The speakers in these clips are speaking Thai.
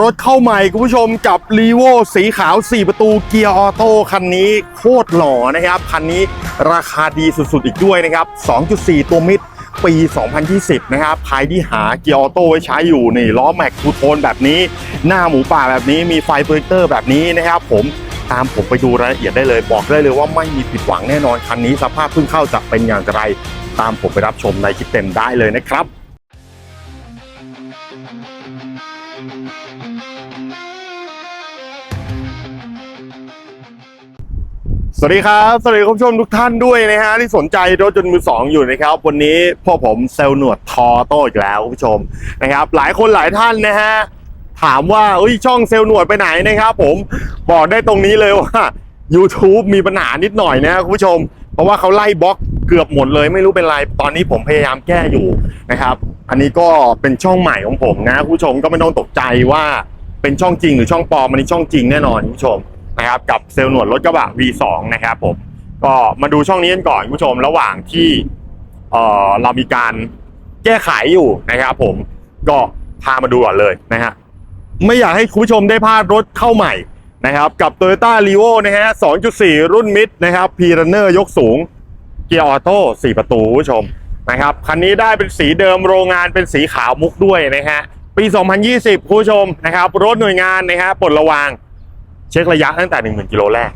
รถเข้าใหม่คุณผู้ชมกับ r ีโวสีขาว 4 ประตูเกียร์ออโต้คันนี้โคตรหล่อนะครับ คันนี้ราคาดีสุดๆอีกด้วยนะครับ 2.4 ตัวมิดปี 2020 นะครับ ใครที่หาเกียร์ออโต้ไว้ใช้อยู่นี่ล้อแม็กทูโทนแบบนี้ หน้าหมูป่าแบบนี้มีไฟโปรเจคเตอร์แบบนี้นะครับผมตามผมไปดูรายละเอียดได้เลยบอกได้เลยว่าไม่มีผิดหวังแน่นอนคันนี้สภาพเพิ่งเข้าจะเป็นอย่างไร ตามผมไปรับชมในคลิปเต็มได้เลยนะครับ สวัสดีครับ สวัสดีคุณผู้ชมทุกท่านด้วยนะฮะที่สนใจรถยนต์มือสองอยู่นะครับ วันนี้พ่อผมเซลล์หนวดทอโต้อีกแล้วคุณผู้ชมนะครับ หลายคนหลายท่านนะฮะถามว่าเอ้ยช่องเซลล์หนวดไปไหนนะครับ ผมบอกได้ตรงนี้เลยว่า YouTube มีปัญหานิดหน่อยนะคุณผู้ชม เพราะว่าเขาไล่บล็อกเกือบหมดเลยไม่รู้เป็นไรตอนนี้ผมพยายามแก้อยู่นะครับ อันนี้ก็เป็นช่องใหม่ของผมนะคุณผู้ชมก็ไม่ต้องตกใจว่าเป็นช่องจริงหรือช่องปลอมอันนี้ช่องจริงแน่นอนคุณผู้ชม นะครับกับเซลล์หนวดรถกระบะ V2 นะครับผมก็มาดูช่องนี้กันก่อนคุณผู้ชมระหว่างที่เอ่อเรามีการแก้ไขอยู่นะครับผมก็พามาดูก่อนเลยนะฮะไม่อยากให้คุณผู้ชมได้พลาดรถเข้าใหม่นะครับกับ Toyota r e v o นะฮะ 2.4 รุ่นมิดนะครับ p r u n n e r ยกสูง เกียร์ออโต้4ประตูคุณผู้ชมนะครับคันนี้ได้เป็นสีเดิมโรงงานเป็นสีขาวมุกด้วยนะฮะปี 2020คุณผู้ชมนะครับรถหน่วยงานนะฮะปลดระวาง เช็คระยะตั้งแต่ 10,000 กิโลแรก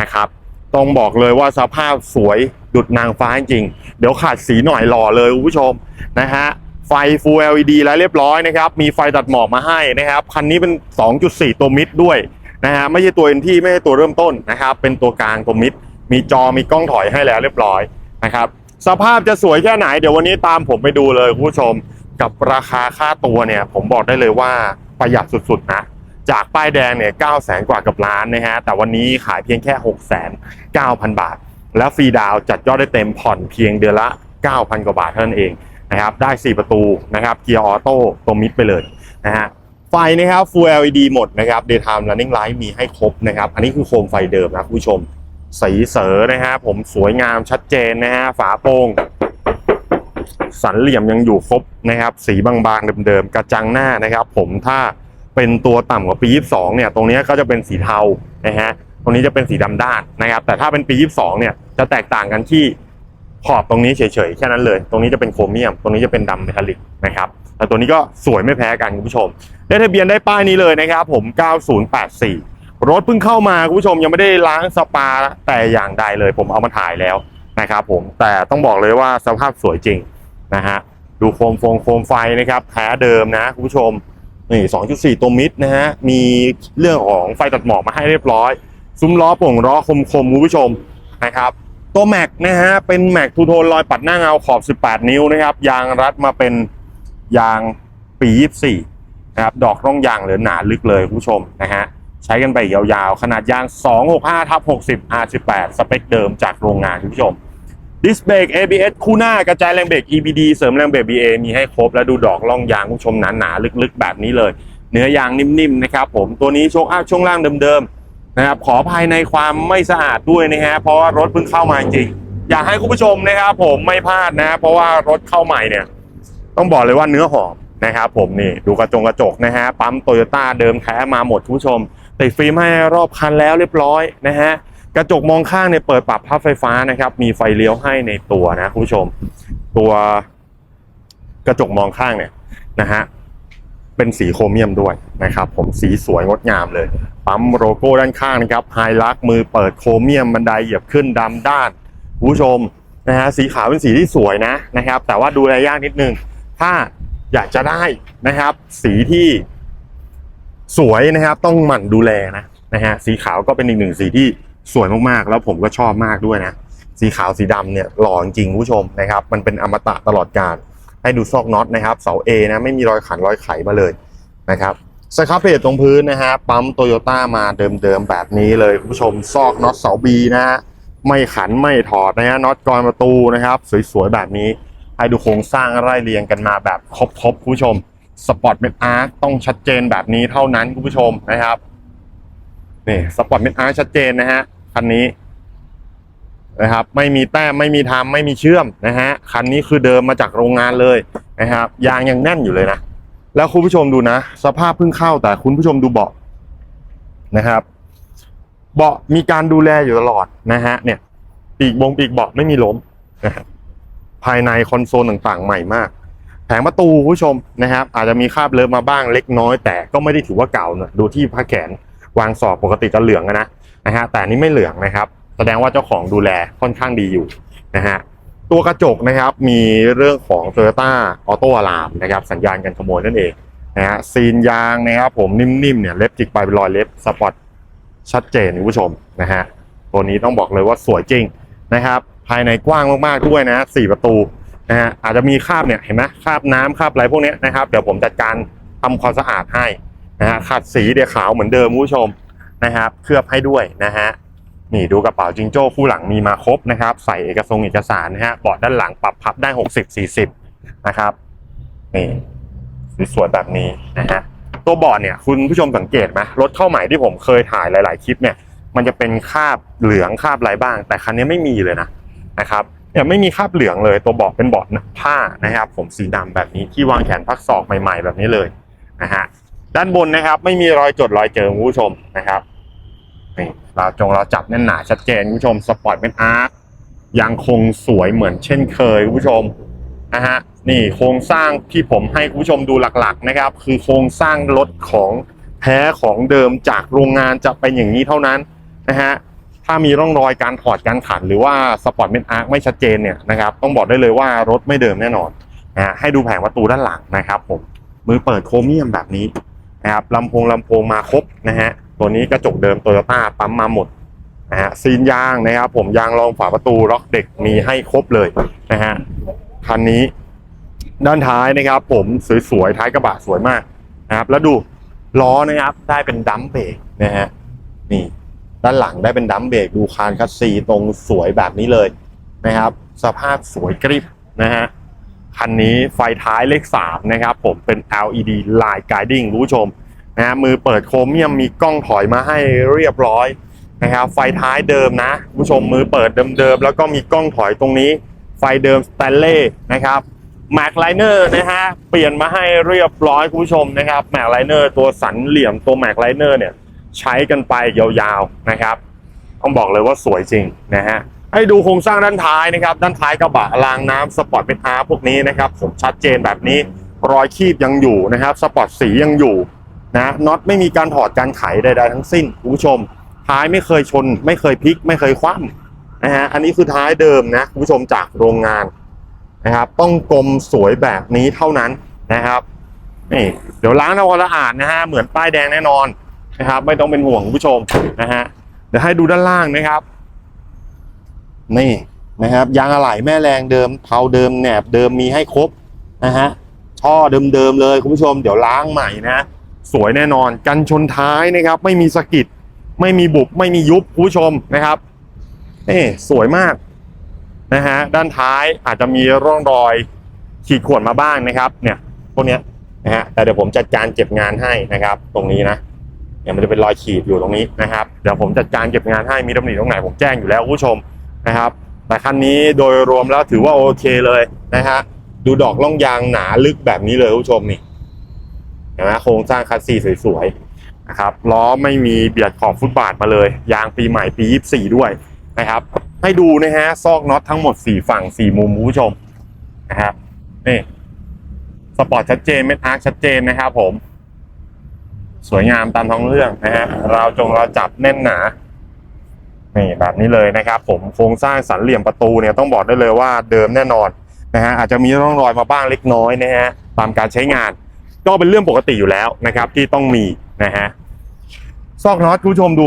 นะครับ ต้องบอกเลยว่าสภาพสวยดุดนางฟ้าจริง เดี๋ยวขาดสีหน่อยหล่อเลยคุณผู้ชมนะฮะไฟ Full LED แล้วเรียบร้อยนะครับ มีไฟตัดหมอกมาให้นะครับ คันนี้เป็น 2.4 ตัวมิดด้วยนะฮะไม่ใช่ตัว NT ไม่ใช่ตัวเริ่มต้นนะครับ เป็นตัวกลางตัวมิด มีจอมีกล้องถอยให้แล้วเรียบร้อยนะครับ สภาพจะสวยแค่ไหนเดี๋ยววันนี้ตามผมไปดูเลยคุณผู้ชม กับราคาค่าตัวเนี่ย ผมบอกได้เลยว่าประหยัดสุดๆนะ จากป้ายแดงเนี่ย9 0 0 0 0กว่ากับล้านนะฮะแต่วันนี้ขายเพียงแค่6 9 0 0 0บาท แล้วฟรีดาวจัดยอดได้เต็มผ่อนเพียงเดือนละ9,000กว่าบาทเท่านั้นเองนะครับได้4ประตูนะครับเกียร์ออโต้ตัวมิดไปเลยนะฮะไฟนะครับ Full LED หมดนะครับ Daytime Running Light มีให้ครบนะครับ อันนี้คือโคมไฟเดิมนะคุณผู้ชม สีเสอนะฮะผมสวยงามชัดเจนนะฮะฝาโปร่งสันเหลี่ยมยังอยู่ครบนะครับ สีบางๆเดิมๆ กระจังหน้านะครับ ผมถ้า เป็นตัวต่ำกว่าปี 22 เนี่ย ตรงนี้ก็จะเป็นสีเทานะฮะ ตรงนี้จะเป็นสีดำด้านนะครับ แต่ถ้าเป็นปี 22 เนี่ย จะแตกต่างกันที่ขอบตรงนี้เฉยๆ แค่นั้นเลย ตรงนี้จะเป็นโครเมียม ตรงนี้จะเป็นดำเมทัลลิกนะครับ แต่ตัวนี้ก็สวยไม่แพ้กันคุณผู้ชม ได้ทะเบียนได้ป้ายนี้เลยนะครับผม 9084 รถเพิ่งเข้ามาคุณผู้ชมยังไม่ได้ล้างสปาแต่อย่างใดเลย ผมเอามาถ่ายแล้วนะครับผม แต่ต้องบอกเลยว่าสภาพสวยจริงนะฮะ ดูโคมฟงโคมไฟนะครับแท้เดิมนะคุณผู้ชม นี่2.4 ตัวมิดนะฮะ มีเรื่องของไฟตัดหมอกมาให้เรียบร้อย ซุ้มล้อโป่งล้อคมคมคุณผู้ชมนะครับ ตัวแม็กนะฮะ เป็นแม็กทูโทนลอยปัดหน้าเงาขอบ 18 นิ้วนะครับ ยางรัดมาเป็นยางปี 24 นะครับ ดอกร่องยางเหลือหนาลึกเลยคุณผู้ชมนะฮะ ใช้กันไปยาวๆ ขนาดยาง 265ทับ60 R18 สเปคเดิมจากโรงงานคุณผู้ชม ดิสเบรก ABS คู่หน้ากระจายแรงเบรก EBD เสริมแรงเบรก BA มีให้ครบ แล้วดูดอกล่องยางคุณผู้ชมหนาๆลึกๆ แบบนี้เลย เนื้อยางนิ่มๆนะครับผมตัวนี้โชคอัพช่วงล่างเดิมๆนะครับขอภายในความไม่สะอาดด้วยนะฮะเพราะว่ารถเพิ่งเข้ามาจริง อยากให้คุณผู้ชมนะครับผมไม่พลาดนะ เพราะว่ารถเข้าใหม่เนี่ย ต้องบอกเลยว่าเนื้อหอมนะครับผมนี่ดูกระจงกระจกนะฮะปั๊มโตโยต้าเดิมแท้มาหมดคุณผู้ชมติดฟิล์มให้รอบคันแล้วเรียบร้อยนะฮะ กระจกมองข้างเนี่ยเปิดปรับพับไฟฟ้านะครับ มีไฟเลี้ยวให้ในตัวนะคุณผู้ชม ตัวกระจกมองข้างเนี่ยนะฮะเป็นสีโครเมียมด้วยนะครับ ผมสีสวยงดงามเลย ปั๊มโลโก้ด้านข้างนะครับไฮลักมือเปิดโครเมียมบันไดเหยียบขึ้นดำด้านคุณผู้ชมนะฮะสีขาวเป็นสีที่สวยนะนะครับ แต่ว่าดูแลยากนิดนึง ถ้าอยากจะได้นะครับ สีที่สวยนะครับ ต้องหมั่นดูแลนะนะฮะสีขาวก็เป็นอีกหนึ่งสีที่ สวยมากๆ แล้วผมก็ชอบมากด้วยนะ สีขาวสีดำเนี่ยหล่อจริงๆคุณผู้ชมนะครับ มันเป็นอมตะตลอดการให้ดูซอกน็อตนะครับเสา A นะไม่มีรอยขันรอยไขมาเลยนะครับสครับเพจตรงพื้นนะฮะปั๊มโตโยต้ามาเดิมๆแบบนี้เลยคุณผู้ชมซอกน็อตเสา B นะฮะไม่ขันไม่ถอดนะฮะน็อตกรอนประตูนะครับ สวยๆแบบนี้ให้ดูโครงสร้างไล่เรียงกันมาแบบครบๆคุณผู้ชมสปอร์ตเมทอาร์ต้องชัดเจนแบบนี้เท่านั้นคุณผู้ชมนะครับ นี่สปอร์ตเมทอาร์ชัดเจนนะฮะคันนี้นะครับ ไม่มีแต้มไม่มีทำไม่มีเชื่อมนะฮะคันนี้คือเดิมมาจากโรงงานเลยนะครับยางยังแน่นอยู่เลยนะแล้วคุณผู้ชมดูนะ สภาพเพิ่งเข้าแต่คุณผู้ชมดูเบาะนะครับ เบาะมีการดูแลอยู่ตลอดนะฮะ เนี่ย ปีกบงปีกเบาะไม่มีล้มนะครับภายในคอนโซลต่างๆ ใหม่มากแผงประตูคุณผู้ชมนะครับ อาจจะมีคราบเลิฟมาบ้างเล็กน้อยแต่ก็ไม่ได้ถือว่าเก่านะดูที่ผ้าแขน วางสอบปกติจะเหลืองนะนะฮะแต่นี้ไม่เหลืองนะครับ แสดงว่าเจ้าของดูแลค่อนข้างดีอยู่นะฮะตัวกระจกนะครับมีเรื่องของ Toyota Auto Alarm นะครับสัญญาณการขโมยนั่นเองนะฮะซีนยางนะครับผมนิ่มๆเนี่ยเล็บจิกไปเป็นรอยเล็บสปอตชัดเจนคุณผู้ชมนะฮะตัวนี้ต้องบอกเลยว่าสวยจริงนะครับ ภายในกว้างมากๆด้วยนะสี่ประตูนะฮะอาจจะมีคราบเนี่ยเห็นไหมคราบน้ำคราบอะไรพวกนี้นะครับเดี๋ยวผมจัดการทำความสะอาดให้ นะฮะขัดสีเดี๋ยวขาวเหมือนเดิมผู้ชมนะครับเคลือบให้ด้วยนะฮะนี่ดูกระเป๋าจิงโจ้คู่หลังมีมาครบนะครับ ใส่เอกสงเอกสารนะฮะเบาะด้านหลังปรับพับได้60 40นะครับนี่สวยๆแบบนี้นะฮะตัวเบาะเนี่ยคุณผู้ชมสังเกตไหมรถเข้าใหม่ที่ผมเคยถ่ายหลาย ๆ คลิปเนี่ย มันจะเป็นคาบเหลืองคาบอะไรบ้าง แต่คันนี้ไม่มีเลยนะนะครับเนี่ยไม่มีคาบเหลืองเลยตัวเบาะเป็นเบาะผ้านะครับ ผมสีดำแบบนี้ที่วางแขนพักศอกใหม่ ๆ แบบนี้เลยนะฮะ ด้านบนนะครับ ไม่มีรอยจดรอยเจอคุณผู้ชมนะครับนี่เราจงเราจับแน่นหนาชัดเจนคุณผู้ชมสปอร์ตเป็นอาร์คยังคงสวยเหมือนเช่นเคยคุณผู้ชมนะฮะนี่โครงสร้างที่ผมให้คุณผู้ชมดูหลักๆนะครับ คือโครงสร้างรถของแท้ของเดิมจากโรงงานจะเป็นอย่างนี้เท่านั้นนะฮะถ้ามีร่องรอยการถอดการขันหรือว่าสปอร์ตเป็นอาร์คไม่ชัดเจนเนี่ยนะครับต้องบอกได้เลยว่ารถไม่เดิมแน่นอนนะฮะให้ดูแผงประตูด้านหลังนะครับผมมือเปิดโครเมียมแบบนี้ นะครับลำโพงลำโพงมาครบนะฮะตัวนี้กระจกเดิมโตโยต้าปั๊มมาหมดนะฮะซีนยางนะครับผมยางรองฝาประตูล็อกเด็กมีให้ครบเลยนะฮะคันนี้ด้านท้ายนะครับ ผมสวยๆท้ายกระบะสวยมากนะครับ แล้วดูล้อนะครับ ได้เป็นดัมเบรกนะฮะนี่ด้านหลังได้เป็นดัมเบรกดูคานคัสซีตรงสวยแบบนี้เลยนะครับ สภาพสวยกริบนะฮะ คันนี้ไฟท้ายเลขสามนะครับผมเป็น LED Line Guiding ผู้ชมนะฮะมือเปิดโครเมียมมีกล้องถอยมาให้เรียบร้อยนะครับไฟท้ายเดิมนะผู้ชมมือเปิดเดิมๆแล้วก็มีกล้องถอยตรงนี้ ไฟเดิมสแตนเล่นะครับแม็กไลเนอร์นะฮะเปลี่ยนมาให้เรียบร้อยคุณผู้ชมนะครับแม็กไลเนอร์ตัวสันเหลี่ยมตัวแม็กไลเนอร์เนี่ยใช้กันไปยาวๆนะครับ ต้องบอกเลยว่าสวยจริงนะฮะ ให้ดูโครงสร้างด้านท้ายนะครับ ด้านท้ายกระบะรางน้ำสปอร์ตเป็นอาร์พวกนี้นะครับ ผมชัดเจนแบบนี้รอยคีบยังอยู่นะครับ สปอร์ตสียังอยู่นะน็อตไม่มีการถอดการไขใด ๆ ทั้งสิ้นคุณผู้ชม ท้ายไม่เคยชน ไม่เคยพลิก ไม่เคยคว่ำนะฮะอันนี้คือท้ายเดิมนะคุณผู้ชมจากโรงงานนะครับ ต้องกลมสวยแบบนี้เท่านั้นนะครับนี่เดี๋ยวล้างทำความสะอาดนะฮะเหมือนป้ายแดงแน่นอนนะครับ ไม่ต้องเป็นห่วงคุณผู้ชมนะฮะเดี๋ยวให้ดูด้านล่างนะครับ นี่นะครับยางอะไหล่แม่แรงเดิมเผาเดิมแหนบเดิมมีให้ครบนะฮะท่อเดิมๆเลยคุณผู้ชมเดี๋ยวล้างใหม่นะสวยแน่นอนกันชนท้ายนะครับ ไม่มีสกิดไม่มีบุบไม่มียุบคุณผู้ชมนะครับนี่สวยมากนะฮะด้านท้ายอาจจะมีร่องรอยขีดข่วนมาบ้างนะครับ เนี่ยพวกเนี้ยนะฮะแต่เดี๋ยวผมจัดการเก็บงานให้นะครับ ตรงนี้นะเนี่ยมันจะเป็นรอยขีดอยู่ตรงนี้นะครับเดี๋ยวผมจัดการเก็บงานให้มีตำหนิตรงไหนผมแจ้งอยู่แล้วคุณผู้ชม นะครับ แต่คันนี้โดยรวมแล้วถือว่าโอเคเลยนะฮะ ดูดอกล่องยางหนาลึกแบบนี้เลยคุณผู้ชมนี่เห็นไหมโครงสร้างคัสซีสวยๆนะครับล้อไม่มีเบียดขอบฟุตบาทมาเลย ยางปีใหม่ปี 24 ด้วยนะครับ ให้ดูนะฮะซอกน็อตทั้งหมด 4 ฝั่ง 4 มุมคุณผู้ชมนะครับนี่สปอร์ตชัดเจนเม็ดอาร์คชัดเจนนะครับผม สวยงามตามท้องเรื่องนะฮะราวจงเราจับแน่นหนา นี่แบบนี้เลยนะครับ ผมโครงสร้างสันเหลี่ยมประตูเนี่ยต้องบอกได้เลยว่าเดิมแน่นอนนะฮะอาจจะมีร่องรอยมาบ้างเล็กน้อยนะฮะตามการใช้งาน ก็เป็นเรื่องปกติอยู่แล้วนะครับ ที่ต้องมีนะฮะซอกน็อตคุณผู้ชมดู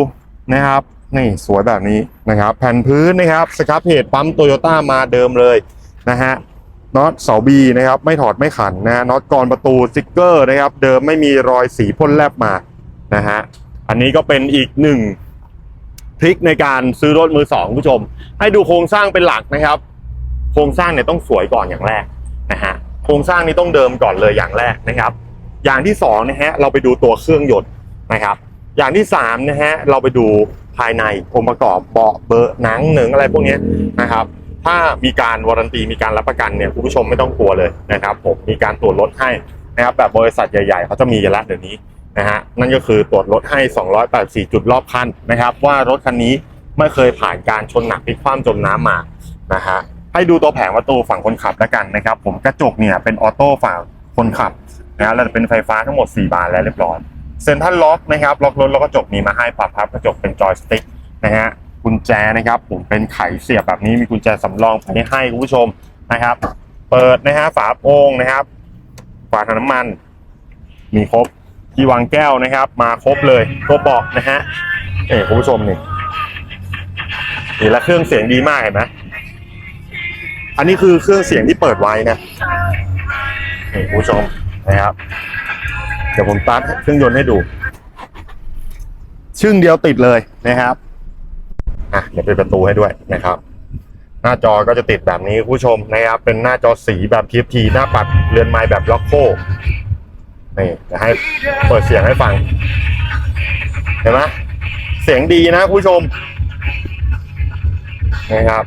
นะครับนี่สวยแบบนี้นะครับ แผ่นพื้นนะครับสครับเพจปั๊มโตโยต้ามาเดิมเลยนะฮะน็อตเสาบีนะครับไม่ถอดไม่ขันนะฮะน็อตกรประตูสติ๊กเกอร์นะครับ เดิมไม่มีรอยสีพ่นแลบมานะฮะอันนี้ก็เป็นอีกหนึ่ง ทริคในการซื้อรถมือสองคุณผู้ชม ให้ดูโครงสร้างเป็นหลักนะครับ โครงสร้างเนี่ยต้องสวยก่อนอย่างแรกนะฮะโครงสร้างนี้ต้องเดิมก่อนเลยอย่างแรกนะครับ อย่างที่สองนะฮะเราไปดูตัวเครื่องยนต์นะครับ อย่างที่สามนะฮะเราไปดูภายในองค์ประกอบเบาะเบอร์หนังหนึ่งอะไรพวกนี้นะครับ ถ้ามีการวารันตีมีการรับประกันเนี่ยคุณผู้ชมไม่ต้องกลัวเลยนะครับ ผมมีการตรวจรถให้นะครับแบบบริษัทใหญ่ ๆเขาจะมีกันแล้วเดี๋ยวนี้ นะฮะนั่นก็คือตรวจรถให้ 284 จุดรอบคันนะครับ ว่ารถคันนี้ไม่เคยผ่านการชนหนักพลิกคว่ำจมน้ำมานะฮะให้ดูตัวแผงประตูฝั่งคนขับแล้วกันนะครับ ผมกระจกเนี่ยเป็นออโต้ฝั่งคนขับนะฮะแล้วเป็นไฟฟ้าทั้งหมด 4 บานแล้วเรียบร้อยเซ็นทรัลล็อกนะครับล็อกรถแล้วก็กระจกมีมาให้ปรับพับกระจกเป็นจอยสติ๊กนะฮะกุญแจนะครับผมเป็นไขเสียบแบบนี้มีกุญแจสำรองภายในให้คุณผู้ชมนะครับ เปิดนะฮะฝาโป่งนะครับฝาถังน้ำมัน มีครบ ที่วางแก้วนะครับ มาครบเลยตัวเบอกนะฮะเอ้คุณผู้ชมนี่นี่และเครื่องเสียงดีมากเห็นไหมอันนี้คือเครื่องเสียงที่เปิดไว้นะนี่คุณผู้ชมนะครับ เดี๋ยวผมตัดเครื่องยนต์ให้ดู ชึ่งเดียวติดเลยนะครับอะเดี๋ยวไปดประตูให้ด้วยนะครับ หน้าจอก็จะติดแบบนี้คุณผู้ชมนะครับ เป็นหน้าจอสีแบบ TFT หน้าปัดเรือนไม้แบบล็อกโค นี่จะให้เปิดเสียงให้ฟัง เห็นไหมเสียงดีนะคุณผู้ชมนะครับ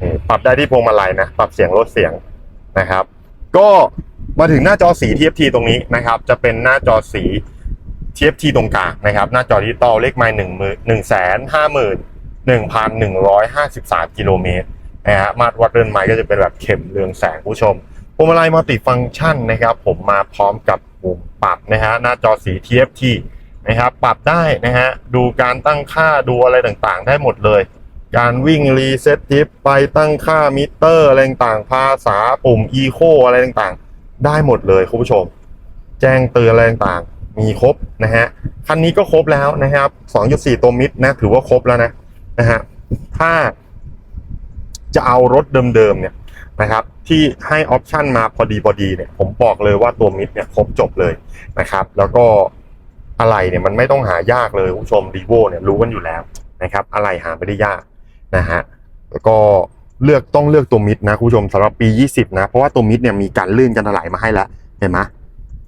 นี่ปรับได้ที่พวงมาลัยนะ ปรับเสียงลดเสียงนะครับ ก็มาถึงหน้าจอสี TFT ตรงนี้นะครับ จะเป็นหน้าจอสี TFT ตรงกลางนะครับ หน้าจอดิจิตอลเลขไมล์หนึ่งหมื่นหนึ่งแสนห้าหมื่นหนึ่งพันหนึ่งร้อยห้าสิบสามกิโลเมตรนะฮะมาตรวัดเรือนไม้ก็จะเป็นแบบเข็มเรืองแสงผู้ชมพวงมาลัยมัลติฟังก์ชันนะครับ ผมมาพร้อมกับ ปุ่มปรับนะฮะหน้าจอสี TFT นะครับปรับได้นะฮะดูการตั้งค่าดูอะไรต่างๆ ได้หมดเลย การวิ่งรีเซ็ตทิปไปตั้งค่ามิเตอร์อะไรต่างๆภาษาปุ่ม Eco อะไรต่างๆ ได้หมดเลยคุณผู้ชม แจ้งเตือนอะไรต่างๆ มีครบนะฮะคันนี้ก็ครบแล้วนะครับ 2.4 ตัวมิดนะถือว่าครบแล้วนะนะฮะถ้าจะเอารถเดิมๆเนี่ยนะครับ ที่ให้ออปชันมาพอดีพอดีเนี่ยผมบอกเลยว่าตัวมิดเนี่ยครบจบเลยนะครับ แล้วก็อะไรเนี่ยมันไม่ต้องหายากเลยคุณผู้ชมรีโวเนี่ยรู้กันอยู่แล้วนะครับ อะไรหาไม่ได้ยากนะฮะแล้วก็เลือกต้องเลือกตัวมิดนะคุณผู้ชมสำหรับปี 20 นะ เพราะว่าตัวมิดเนี่ยมีการลื่นกันถลายมาให้แล้วเห็นไหม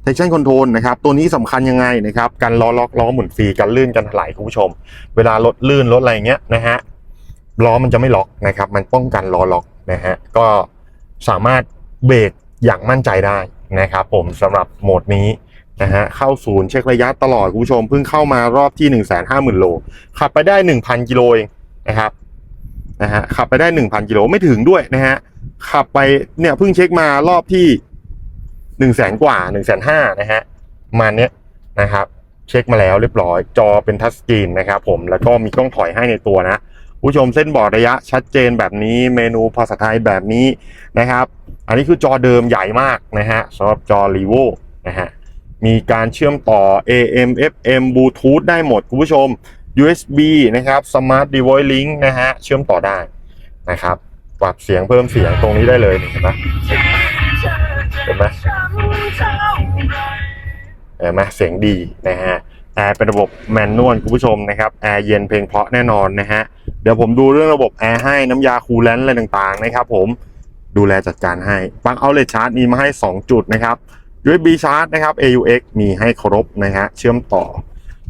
traction control นะครับ ตัวนี้สำคัญยังไงนะครับการล้อล็อกล้อหมุนฟรีการลื่นกันถลายคุณผู้ชม เวลารถลื่นรถอะไรเงี้ยนะฮะล้อมันจะไม่ล็อกนะครับ มันป้องกันล้อล็อกนะฮะก็ สามารถเบรกอย่างมั่นใจได้นะครับผมสำหรับโหมดนี้นะฮะเข้าศูนย์เช็คระยะตลอดคุณผู้ชมเพิ่งเข้ามารอบที่ 1 5 0 0 0 0 โล ขับไปได้ 1,000 กิโลเองนะครับนะฮะขับไปได้ 1,000 กิโลไม่ถึงด้วยนะฮะขับไปเนี่ยเพิ่งเช็คมารอบที่หนึ่งแสนกว่าหนึ่งแสนห้านะฮะมาณเนี้ยนะครับเช็คมาแล้วเรียบร้อยจอเป็นทัชสกรีนนะครับผมแล้วก็มีกล้องถอยให้ในตัวนะ ผู้ชมเส้นบอร์ดระยะชัดเจนแบบนี้เมนูภาษาไทยแบบนี้นะครับ อันนี้คือจอเดิมใหญ่มากนะฮะสำหรับจอ r e v o นะฮะมีการเชื่อมต่อ AM FM Bluetooth ได้หมดคุณผู้ชม USB นะครับ Smart Device Link นะฮะเชื่อมต่อได้นะครับปรับเสียงเพิ่มเสียงตรงนี้ได้เลยเห็นไหมเห็นไหมเห็นไหมเสียงดีนะฮะ แอร์เป็นระบบแมนนวลคุณผู้ชมนะครับแอร์เย็นเพลงเพราะแน่นอนนะฮะเดี๋ยวผมดูเรื่องระบบแอร์ให้น้ำยาคูลแลนต์อะไรต่างๆนะครับผมดูแลจัดการให้ปลั๊กเอาเลชาร์จมีมาให้ 2 จุดนะครับ USB ชาร์จนะครับ AUX มีให้ครบนะฮะเชื่อมต่อ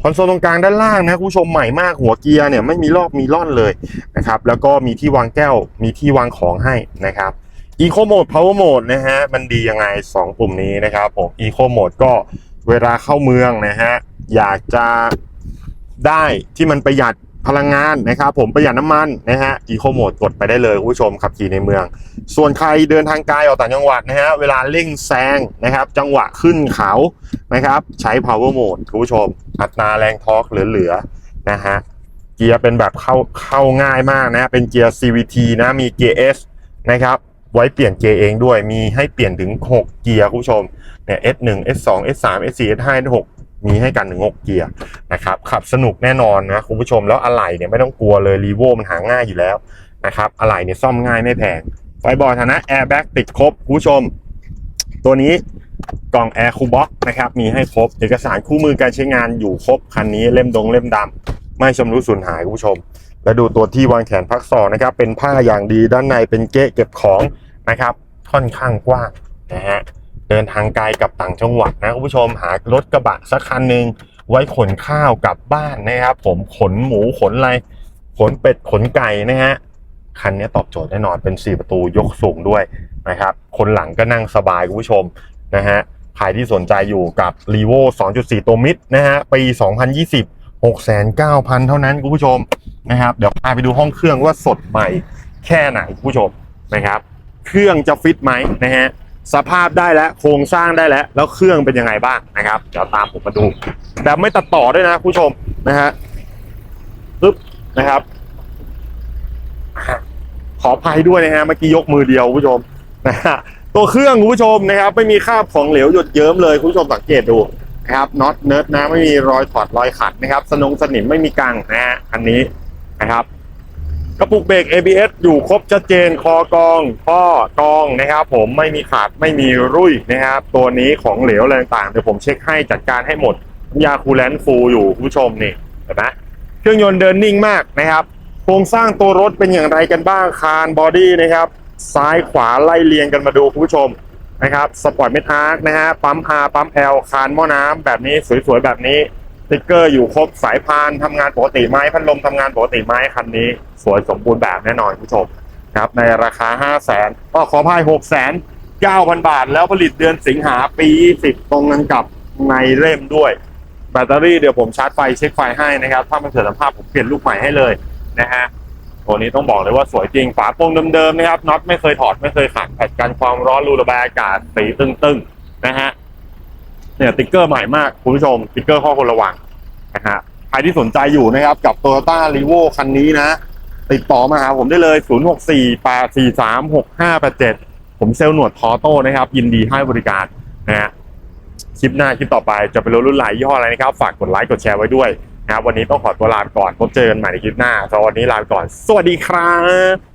คอนโซลตรงกลางด้านล่างนะคุณผู้ชมใหม่มากหัวเกียร์เนี่ยไม่มีรอบมีร่อนเลยนะครับแล้วก็มีที่วางแก้วมีที่วางของให้นะครับ Eco Mode Power Mode นะฮะมันดียังไง 2 ปุ่มนี้นะครับผม Eco Mode ก็เวลาเข้าเมืองนะฮะ อยากจะได้ที่มันประหยัดพลังงานนะครับผมประหยัดน้ำมันนะฮะ Eco Mode กดไปได้เลยคุณผู้ชมขับขี่ในเมือง ส่วนใครเดินทางไกลออกต่างจังหวัดนะฮะเวลาเร่งแซงนะครับ จังหวะขึ้นเขานะครับใช้ Power Mode คุณผู้ชม อัตราแรงทอร์กเหลือๆนะฮะเกียร์เป็นแบบเข้าเข้าง่ายมากนะเป็นเกียร์ CVT นะมีเกียร์ S นะครับไว้เปลี่ยนเกียร์เองด้วยมีให้เปลี่ยนถึง 6 เกียร์คุณผู้ชมเนี่ย S1 S2 S3 S4 S5 S6 มีให้กันถึง6เกียร์นะครับขับสนุกแน่นอนนะคุณผู้ชมแล้วอะไหล่เนี่ยไม่ต้องกลัวเลยรีโวมันหาง่ายอยู่แล้วนะครับอะไหล่เนี่ยซ่อมง่ายไม่แพงไฟบอร์ดฐานะแอร์แบ็กติดครบคุณผู้ชม ตัวนี้กล่องแอร์คูบ็อกนะครับมีให้ครบเอกสารคู่มือการใช้งานอยู่ครบคันนี้เล่มดงเล่มดำไม่ชำรุดสูญหายคุณผู้ชม และดูตัวที่วางแขนพักศอกนะครับเป็นผ้าอย่างดีด้านในเป็นเก๊ะเก็บของนะครับค่อนข้างกว้างนะฮะ เดินทางไกลกับต่างจังหวัดนะคุณผู้ชมหารถกระบะสักคันหนึ่งไว้ขนข้าวกลับบ้านนะครับ ผมขนหมูขนอะไรขนเป็ดขนไก่นะฮะคันนี้ตอบโจทย์แน่นอนเป็น 4 ประตูยกสูงด้วยนะครับ คนหลังก็นั่งสบายคุณผู้ชมนะฮะใครที่สนใจอยู่กับ r e v o 2.4 ตัวมิดนะฮะปี 2020 6,900เท่านั้นคุณผู้ชมนะครับ เดี๋ยวพาไปดูห้องเครื่องว่าสดใหม่แค่ไหนคุณผู้ชมนะครับ เครื่องจะฟิตไหมนะฮะ สภาพได้แล้วโครงสร้างได้แล้ว แล้วเครื่องเป็นยังไงบ้างนะครับเดี๋ยวตามผมมาดูแบบไม่ตัดต่อด้วยนะคุณผู้ชมนะฮะปึ๊บนะครับ ขออภัยด้วยนะฮะเมื่อกี้ยกมือเดียวคุณผู้ชมนะฮะตัวเครื่องคุณผู้ชมนะครับไม่มีคราบของเหลวหยดเยิ้มเลยคุณผู้ชมสังเกตดูนะครับน็อตเนิร์ดนะไม่มีรอยถอดรอยขัดนะครับ สนงสนิมไม่มีกังนะฮะอันนี้นะครับ กระปุกเบรก ABS อยู่ครบชัดเจนคอกองข้อกองนะครับ ผมไม่มีขาดไม่มีรุ่ยนะครับ ตัวนี้ของเหลวอะไรต่างเดี๋ยวผมเช็คให้จัดการให้หมดยาคูลแลนฟูลอยู่คุณผู้ชมนี่เห็นไหมเครื่องยนต์เดินนิ่งมากนะครับ โครงสร้างตัวรถเป็นอย่างไรกันบ้างคานบอดี้นะครับ ซ้ายขวาไล่เรียงกันมาดูคุณผู้ชมนะครับสปอร์ตเมทาร์กนะฮะปั๊ม R ปั๊ม L คานหม้อน้ำแบบนี้สวยๆแบบนี้ ติ๊กเกอร์อยู่ครบสายพานทำงานปกติไหมพัดลมทำงานปกติไหมคันนี้ สวยสมบูรณ์แบบแน่นอนคุณผู้ชมครับในราคา 5 0 0 0 0นก็ขอพาย6 0 0 0 0 9,000 บาท แล้วผลิตเดือนสิงหาปี20ตรงกันกับในเล่มด้วย แบตเตอรี่เดี๋ยวผมชาร์จไฟเช็คไฟให้นะครับ ถ้ามันเสียสภาพผมเปลี่ยนลูกใหม่ให้เลยนะฮะตัวนี้ต้องบอกเลยว่าสวยจริงฝาโปร่งเดิมๆนะครับน็อตไม่เคยถอดไม่เคยขัดแผ่กันความร้อนรูระบายอากาศสีตึงๆนะฮะ เนี่ยติ๊กเกอร์ใหม่มากคุณผู้ชมติ๊กเกอร์ข้อควรระวังนะฮะใครที่สนใจอยู่นะครับกับ t o y ยต้ารีโวคันนี้นะ ติดต่อมาหาผมได้เลย 0 6 4 8 4 3 6 5 8 7 ผมเซลล์หนวดทอโต้นะครับ ยินดีให้บริการนะฮะคลิปหน้าคลิปต่อไปจะเป็นรถรุ่นไหนยี่ห้ออะไรนะครับ ฝากกดไลค์กดแชร์ไว้ด้วยนะครับวันนี้ต้องขอตัวลาไปก่อนพบเจอกันใหม่ในคลิปหน้าสำหรับวันนี้ลาไปก่อน สวัสดีครับ